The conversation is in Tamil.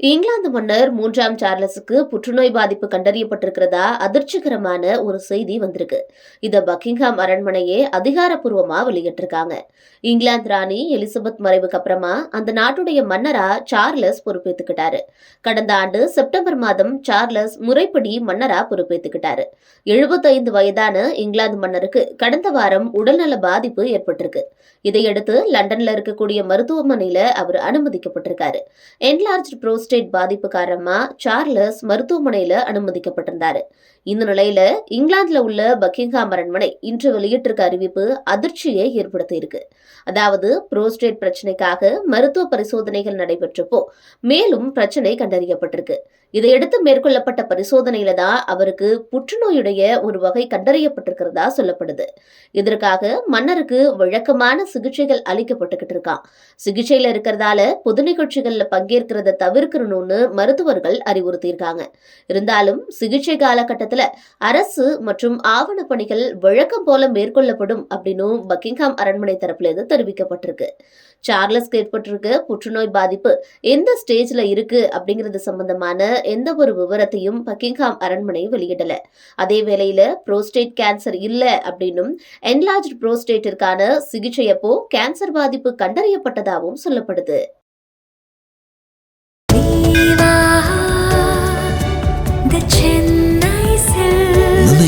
இங்கிலாந்து மன்னர் மூன்றாம் சார்லஸுக்கு புற்றுநோய் பாதிப்பு கண்டறியப்பட்டிருக்கிறதா அதிர்ச்சிகரமான ஒரு செய்தி வந்திருக்கு. இத பக்கிங்ஹாம் அரண்மனையே அதிகாரப்பூர்வமா வெளியிட்டிருக்காங்க. இங்கிலாந்து ராணி எலிசபெத் மறைவுக்கு அப்புறமா அந்த நாட்டுடைய மன்னரா சார்லஸ் பொறுப்பேத்துக்கிட்டாரு. கடந்த ஆண்டு செப்டம்பர் மாதம் சார்லஸ் முறைப்படி மன்னரா பொறுப்பேத்துக்கிட்டாரு. எழுபத்தைந்து வயதான இங்கிலாந்து மன்னருக்கு கடந்த வாரம் உடல்நல பாதிப்பு ஏற்பட்டிருக்கு. இதையடுத்து லண்டன்ல இருக்கக்கூடிய மருத்துவமனையில அவர் அனுமதிக்கப்பட்டிருக்காரு. என்லார்ஜ் புரோஸ்டேட் பாதிப்பு காரணமாக சார்லஸ் மருத்துவமனையில் அனுமதிக்கப்பட்டிருந்தாரு. இந்த நிலையில இங்கிலாந்துல உள்ள பக்கிங்ஹாம் அரண்மனை இன்று வெளியிட்டிருக்க அறிவிப்பு அதிர்ச்சியை ஏற்படுத்தி இருக்கு அதாவது புரோஸ்டேட் பிரச்சனைக்காக மருத்துவ பரிசோதனைகள் நடைபெற்றப்போ மேலும் பிரச்சனை கண்டறியப்பட்டிருக்கு. இதையடுத்து மேற்கொள்ளப்பட்ட பரிசோதனையில தான் அவருக்கு புற்றுநோயுடைய ஒரு வகை கண்டறியப்பட்டிருக்கிறதா சொல்லப்படுது. இதற்காக மன்னருக்கு வழக்கமான சிகிச்சைகள் அளிக்கப்பட்டுக்கிட்டு இருக்கான் சிகிச்சையில இருக்கிறதால பொது நிகழ்ச்சிகள்ல பங்கேற்கிறத தவிர்க்கணும்னு மருத்துவர்கள் அறிவுறுத்தியிருக்காங்க. இருந்தாலும் சிகிச்சை காலகட்டத்தில் அரசு மற்றும் ஆவண பணிகள் வழக்கம் போல மேற்கொள்ளப்படும் அப்படின்னும் பக்கிங்ஹாம் அரண்மனை தரப்புல இருந்து தெரிவிக்கப்பட்டிருக்கு. சார்லஸ்க்கு ஏற்பட்டிருக்க புற்றுநோய் பாதிப்பு எந்த ஸ்டேஜ்ல இருக்கு அப்படிங்கிறது சம்பந்தமான எந்த ஒரு விவரத்தையும் பக்கிங்ஹாம் அரண்மனை வெளியிடல. அதே வேளையில புரோஸ்டேட் கேன்சர் இல்ல அப்படின்னும் என்லார்ஜ் புரோஸ்டேட்டிற்கான சிகிச்சையப்போ கேன்சர் பாதிப்பு கண்டறியப்பட்டதாகவும் சொல்லப்படுது.